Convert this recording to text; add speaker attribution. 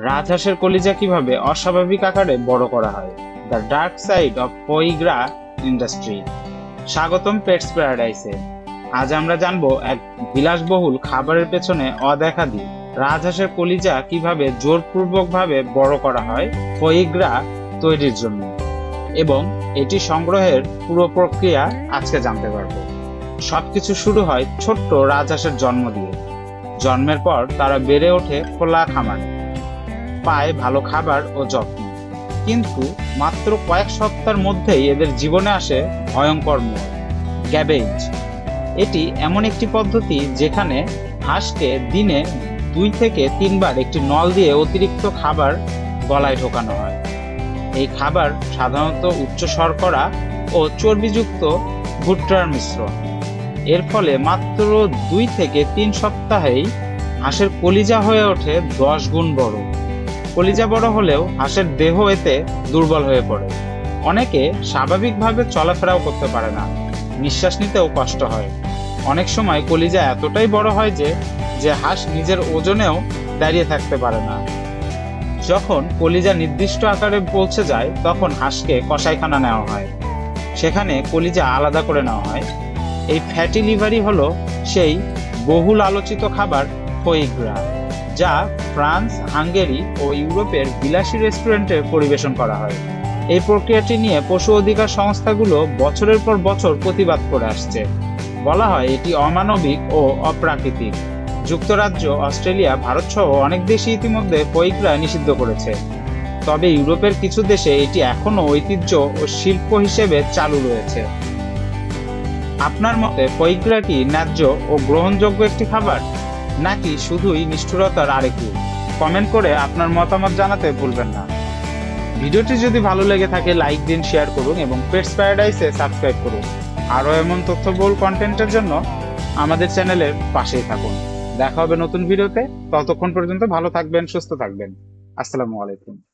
Speaker 1: রাজহাঁসের কলিজা কীভাবে অস্বাভাবিক আকারে বড় করা হয়? The dark side of পইগ্রা industry স্বাগতম পেটস প্যারাডাইসে আজ আমরা জানব এক বিলাসবহুল খাবারের পেছনে অদেখা অদেখাদি রাজহাঁসের কলিজা কীভাবে জোরপূর্বকভাবে বড় করা হয় পইগ্রা তৈরির জন্য। এবং এটি সংগ্রহের পুরো প্রক্রিয়া আজকে জানতে পারব। সবকিছু শুরু হয় ছোট্ট রাজহাঁসের জন্ম দিয়ে। জন্মের পর তারা বেড়ে ওঠে খোলা খামারে। পায় ভালো খাবার ও যত্ন। কিন্তু মাত্র কয়েক সপ্তাহের মধ্যেই এদের জীবনে আসে ভয়ঙ্কর মোড় গ্যাবেজ এটি এমন একটি পদ্ধতি যেখানে হাঁসকে দিনে দুই থেকে তিনবার একটি নল দিয়ে অতিরিক্ত খাবার গলায় ঢোকানো হয়। এই খাবার সাধারণত উচ্চ শর্করা ও চর্বিযুক্ত ভুট্টার মিশ্রণ। এর ফলে মাত্র দুই থেকে তিন সপ্তাহেই হাঁসের কলিজা হয়ে ওঠে দশ গুণ বড়। কলিজা বড় হলেও হাঁসের দেহ এতে দুর্বল হয়ে পড়ে। অনেকে স্বাভাবিকভাবে চলাফেরাও করতে পারে না। নিঃশ্বাস নিতেও কষ্ট হয়। অনেক সময় কলিজা এতটাই বড় হয় যে যে হাঁস নিজের ওজনেও দাঁড়িয়ে থাকতে পারে না। যখন কলিজা নির্দিষ্ট আকারে পৌঁছে যায়, তখন হাঁসকে কষাইখানা নেওয়া হয়। সেখানে কলিজা আলাদা করে নেওয়া হয়। এই ফ্যাটি লিভারই হলো সেই বহুল আলোচিত খাবার ফোইগ্রা। যা ফ্রান্স, হাঙ্গেরি ও ইউরোপের বিলাসী রেস্টুরেন্টে পরিবেশন করা হয়। এই প্রক্রিয়াটি নিয়ে পশু অধিকার সংস্থাগুলো বছরের পর বছর প্রতিবাদ করে আসছে। বলা হয় এটি অমানবিক ও অপ্রাকৃতিক। যুক্তরাজ্য, অস্ট্রেলিয়া, ভারত সহ অনেক দেশই ইতিমধ্যে পৈকরা নিষিদ্ধ করেছে। তবে ইউরোপের কিছু দেশে এটি এখনও ঐতিহ্য ও শিল্প হিসেবে চালু রয়েছে। আপনার মতে পৈকরা কি ন্যায্য ও গ্রহণযোগ্য একটি খাবার? নাকি শুধুই নিষ্ঠুরতার আরেক রূপ? কমেন্ট করে আপনার মতামত জানাতে ভুলবেন না। ভিডিওটি যদি ভালো লেগে থাকে, লাইক দিন, শেয়ার করুন এবং পেটস প্যারাডাইসে সাবস্ক্রাইব করুন। আরও এমন তথ্যবহুল কন্টেন্টের জন্য আমাদের চ্যানেলের পাশেই থাকুন। দেখা হবে নতুন ভিডিওতে। ততক্ষণ পর্যন্ত ভালো থাকবেন, সুস্থ থাকবেন। আসসালামু আলাইকুম।